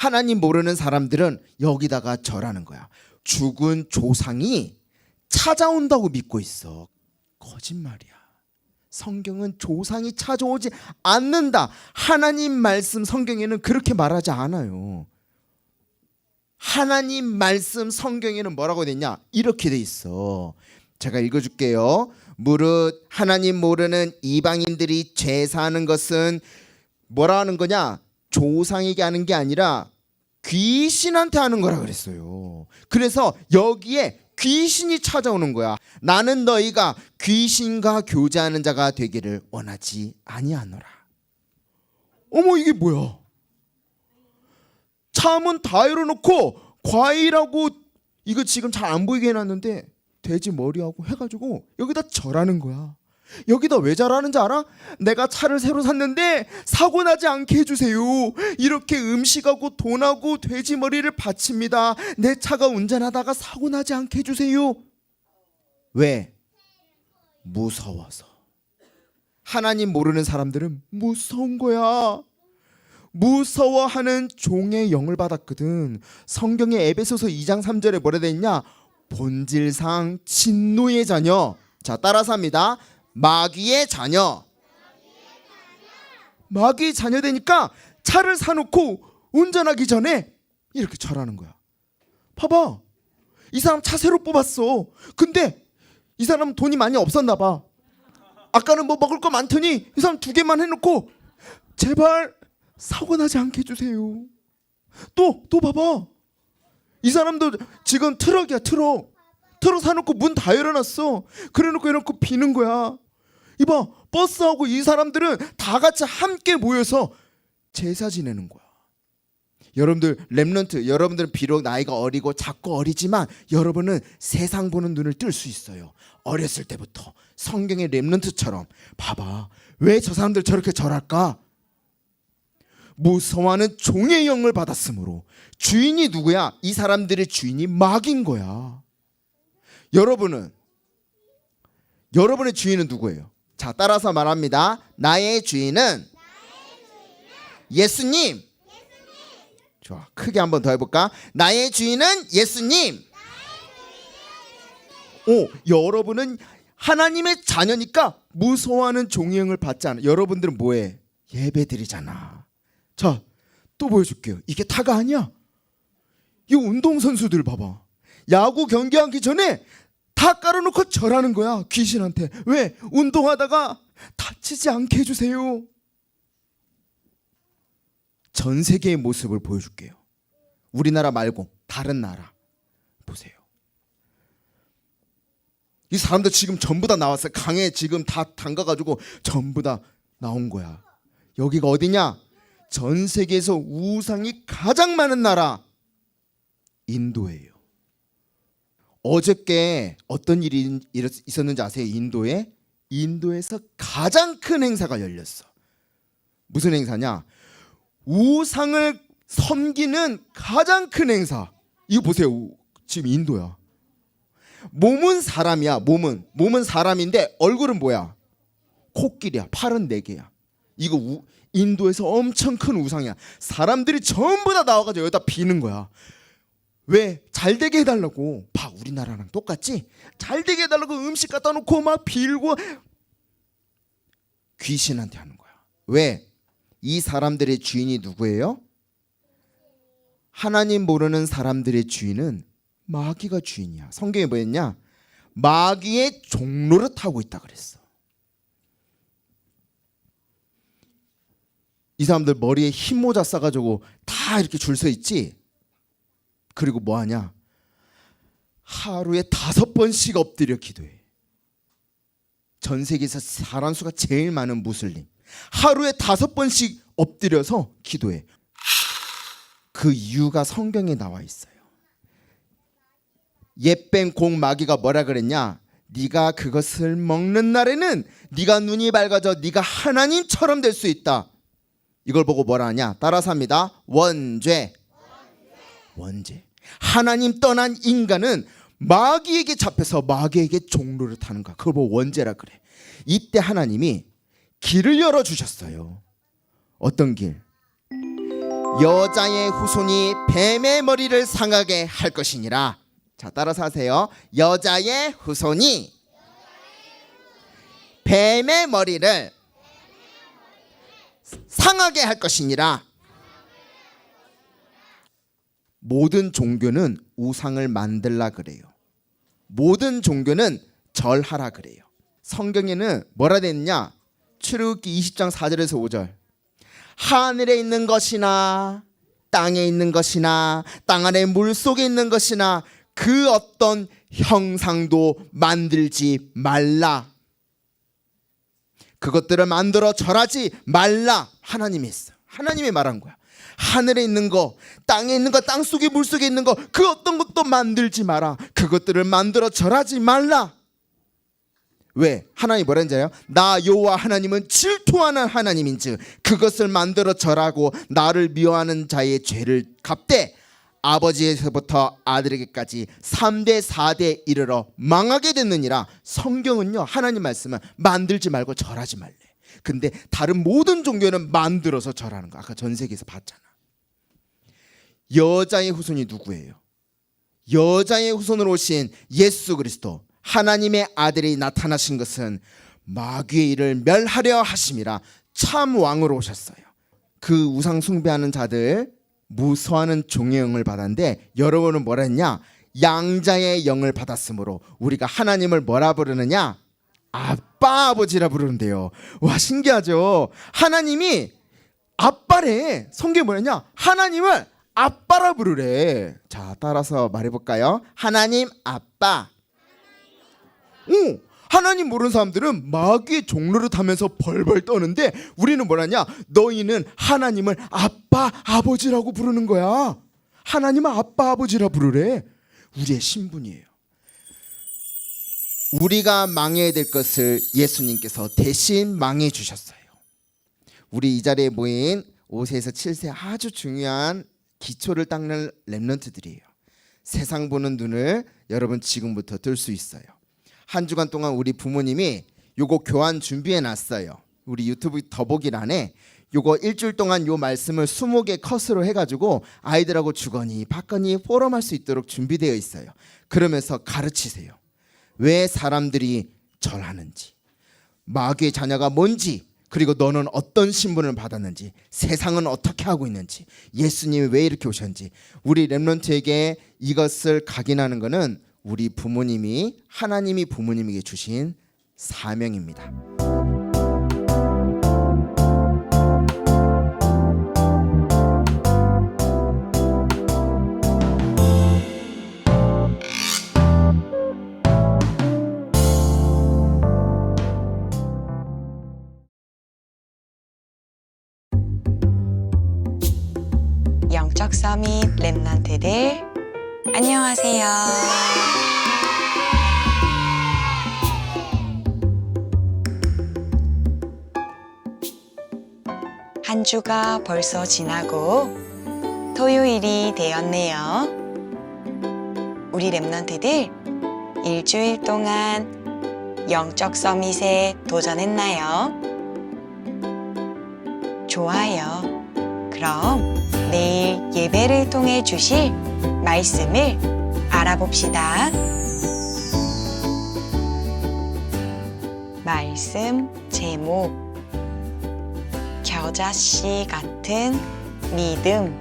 하나님 모르는 사람들은 여기다가 절하는 거야. 죽은 조상이 찾아온다고 믿고 있어. 거짓말이야. 성경은 조상이 찾아오지 않는다. 하나님 말씀 성경에는 그렇게 말하지 않아요. 하나님 말씀 성경에는 뭐라고 됐냐? 이렇게 돼 있어. 제가 읽어줄게요. 무릇 하나님 모르는 이방인들이 제사하는 것은 뭐라 하는 거냐? 조상에게 하는 게 아니라 귀신한테 하는 거라 그랬어요. 그래서 여기에 귀신이 찾아오는 거야. 나는 너희가 귀신과 교제하는 자가 되기를 원하지 아니하노라. 어머 이게 뭐야? 참은 다 열어놓고 과일하고 이거 지금 잘 안 보이게 해놨는데 돼지 머리하고 해가지고 여기다 절하는 거야. 여기다 왜 절하는지 알아? 내가 차를 새로 샀는데 사고 나지 않게 해주세요. 이렇게 음식하고 돈하고 돼지 머리를 바칩니다. 내 차가 운전하다가 사고 나지 않게 해주세요. 왜? 무서워서. 하나님 모르는 사람들은 무서운 거야. 무서워하는 종의 영을 받았거든. 성경의 에베소서 2장 3절에 뭐라 돼 있냐? 본질상 진노의 자녀. 자, 따라서 합니다. 마귀의 자녀. 마귀의 자녀 되니까 차를 사놓고 운전하기 전에 이렇게 절하는 거야. 봐봐. 이 사람 차 새로 뽑았어. 근데 이 사람 돈이 많이 없었나 봐. 아까는 뭐 먹을 거 많더니 이 사람 두 개만 해놓고 제발 사고 나지 않게 해주세요. 또, 또 봐봐. 이 사람도 지금 트럭이야, 트럭. 트럭 사놓고 문 다 열어놨어. 그래놓고 해놓고 비는 거야. 이봐, 버스하고 이 사람들은 다 같이 함께 모여서 제사 지내는 거야. 여러분들 렘넌트 여러분들은 비록 나이가 어리고 작고 어리지만 여러분은 세상 보는 눈을 뜰 수 있어요. 어렸을 때부터 성경의 렘넌트처럼 봐봐. 왜 저 사람들 저렇게 절할까? 무서워하는 종의 영을 받았으므로 주인이 누구야? 이 사람들의 주인이 마귀인 거야. 여러분은 여러분의 주인은 누구예요? 자, 따라서 말합니다. 나의 주인은 예수님. 좋아. 크게 한번 더 해 볼까? 나의 주인은 예수님. 오, 여러분은 하나님의 자녀니까 무서워하는 종의 영을 받지 않아. 여러분들은 뭐해? 예배드리잖아. 자, 또 보여줄게요. 이게 타가 아니야. 이 운동선수들 봐봐. 야구 경기하기 전에 다 깔아놓고 절하는 거야. 귀신한테. 왜? 운동하다가 다치지 않게 해주세요. 전 세계의 모습을 보여줄게요. 우리나라 말고 다른 나라 보세요. 이 사람들 지금 전부 다 나왔어요. 강에 지금 다 담가가지고 전부 다 나온 거야. 여기가 어디냐? 전 세계에서 우상이 가장 많은 나라 인도예요. 어저께 어떤 일이 있었는지 아세요? 인도에 인도에서 가장 큰 행사가 열렸어. 무슨 행사냐? 우상을 섬기는 가장 큰 행사. 이거 보세요. 지금 인도야. 몸은 사람이야. 몸은 몸은 사람인데 얼굴은 뭐야? 코끼리야. 팔은 네 개야. 이거 우, 인도에서 엄청 큰 우상이야. 사람들이 전부 다 나와가지고 여기다 비는 거야. 왜? 잘 되게 해달라고. 봐, 우리나라랑 똑같지? 잘 되게 해달라고 음식 갖다 놓고 막 빌고 귀신한테 하는 거야. 왜? 이 사람들의 주인이 누구예요? 하나님 모르는 사람들의 주인은 마귀가 주인이야. 성경에 뭐였냐? 마귀의 종로를 타고 있다 그랬어. 이 사람들 머리에 흰 모자 싸가지고 다 이렇게 줄 서 있지. 그리고 뭐 하냐? 하루에 다섯 번씩 엎드려 기도해. 전 세계에서 사람 수가 제일 많은 무슬림. 하루에 다섯 번씩 엎드려서 기도해. 그 이유가 성경에 나와 있어요. 옛뱀 공 마귀가 뭐라 그랬냐? 네가 그것을 먹는 날에는 네가 눈이 밝아져 네가 하나님처럼 될 수 있다. 이걸 보고 뭐라 하냐? 따라서 합니다. 원죄. 원죄. 하나님 떠난 인간은 마귀에게 잡혀서 마귀에게 종로를 타는 거야. 그걸 보고 원죄라 그래. 이때 하나님이 길을 열어 주셨어요. 어떤 길? 여자의 후손이 뱀의 머리를 상하게 할 것이니라. 자, 따라서 하세요. 여자의 후손이 뱀의 머리를 상하게 할 것이니라. 모든 종교는 우상을 만들라 그래요. 모든 종교는 절하라 그래요. 성경에는 뭐라 됐냐? 출애굽기 20장 4절에서 5절. 하늘에 있는 것이나 땅에 있는 것이나 땅 아래 물 속에 있는 것이나 그 어떤 형상도 만들지 말라. 그것들을 만들어 절하지 말라. 하나님이 했어. 하나님이 말한 거야. 하늘에 있는 거, 땅에 있는 거, 땅 속에 물 속에 있는 거, 그 어떤 것도 만들지 마라. 그것들을 만들어 절하지 말라. 왜? 하나님 뭐라 했는지요? 나 여호와 하나님은 질투하는 하나님인즉 그것을 만들어 절하고 나를 미워하는 자의 죄를 갚되 아버지에서부터 아들에게까지 3대 4대 이르러 망하게 됐느니라 성경은요 하나님 말씀은 만들지 말고 절하지 말래 근데 다른 모든 종교는 만들어서 절하는 거 아까 전 세계에서 봤잖아 여자의 후손이 누구예요? 여자의 후손으로 오신 예수 그리스도 하나님의 아들이 나타나신 것은 마귀의 일을 멸하려 하심이라 참 왕으로 오셨어요. 그 우상 숭배하는 자들 무서워하는 종의 영을 받았는데 여러분은 뭐라 했냐? 양자의 영을 받았으므로 우리가 하나님을 뭐라 부르느냐? 아빠 아버지라 부르는데요. 와 신기하죠? 하나님이 아빠래. 성경에 뭐랬냐? 하나님을 아빠라 부르래. 자, 따라서 말해볼까요? 하나님 아빠. 오, 하나님 모르는 사람들은 마귀의 종로를 타면서 벌벌 떠는데 우리는 뭐라냐? 너희는 하나님을 아빠 아버지라고 부르는 거야. 하나님은 아빠 아버지라 부르래. 우리의 신분이에요. 우리가 망해야 될 것을 예수님께서 대신 망해 주셨어요. 우리 이 자리에 모인 5세에서 7세 아주 중요한 기초를 닦는 랩런트들이에요. 세상 보는 눈을 여러분 지금부터 뜰 수 있어요. 한 주간 동안 우리 부모님이 요거 교환 준비해 놨어요. 우리 유튜브 더보기란에 요거 일주일 동안 요 말씀을 20개 컷으로 해가지고 아이들하고 주거니 받거니 포럼할 수 있도록 준비되어 있어요. 그러면서 가르치세요. 왜 사람들이 절하는지, 마귀의 자녀가 뭔지, 그리고 너는 어떤 신분을 받았는지, 세상은 어떻게 하고 있는지, 예수님이 왜 이렇게 오셨는지, 우리 렘런트에게 이것을 각인하는 것은 우리 부모님이 하나님이 부모님에게 주신 사명입니다. 랩런트들 안녕하세요. 한 주가 벌써 지나고 토요일이 되었네요. 우리 랩런트들 일주일 동안 영적 서밋에 도전했나요? 좋아요. 그럼 예배를 통해 주실 말씀을 알아봅시다. 말씀 제목 겨자씨 같은 믿음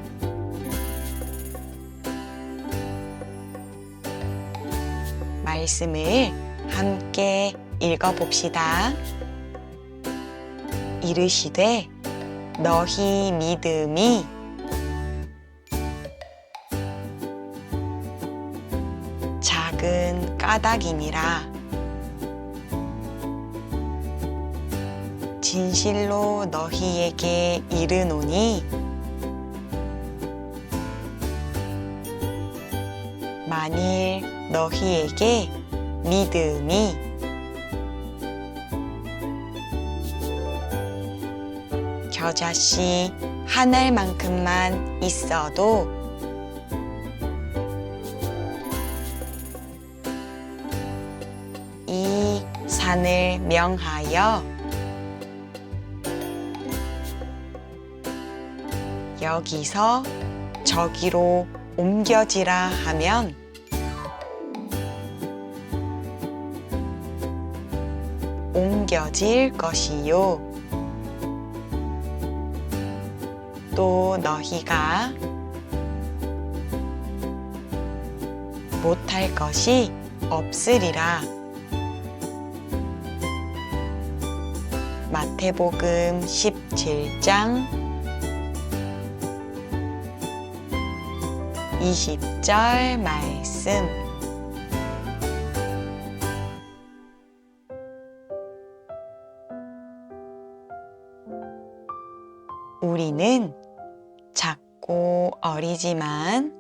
말씀을 함께 읽어봅시다. 이르시되 너희 믿음이 까닭이니라. 진실로 너희에게 이르노니 만일 너희에게 믿음이 겨자씨 한 알만큼만 있어도 이 산을 명하여 여기서 저기로 옮겨지라 하면 옮겨질 것이요. 또 너희가 못할 것이 없으리라. 마태복음 17장 20절 말씀. 우리는 작고 어리지만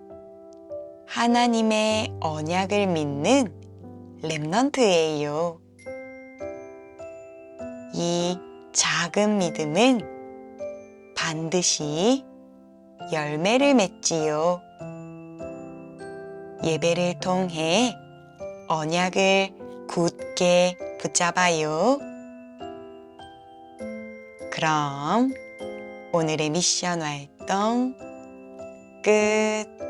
하나님의 언약을 믿는 랩넌트예요. 이 작은 믿음은 반드시 열매를 맺지요. 예배를 통해 언약을 굳게 붙잡아요. 그럼 오늘의 미션 활동 끝.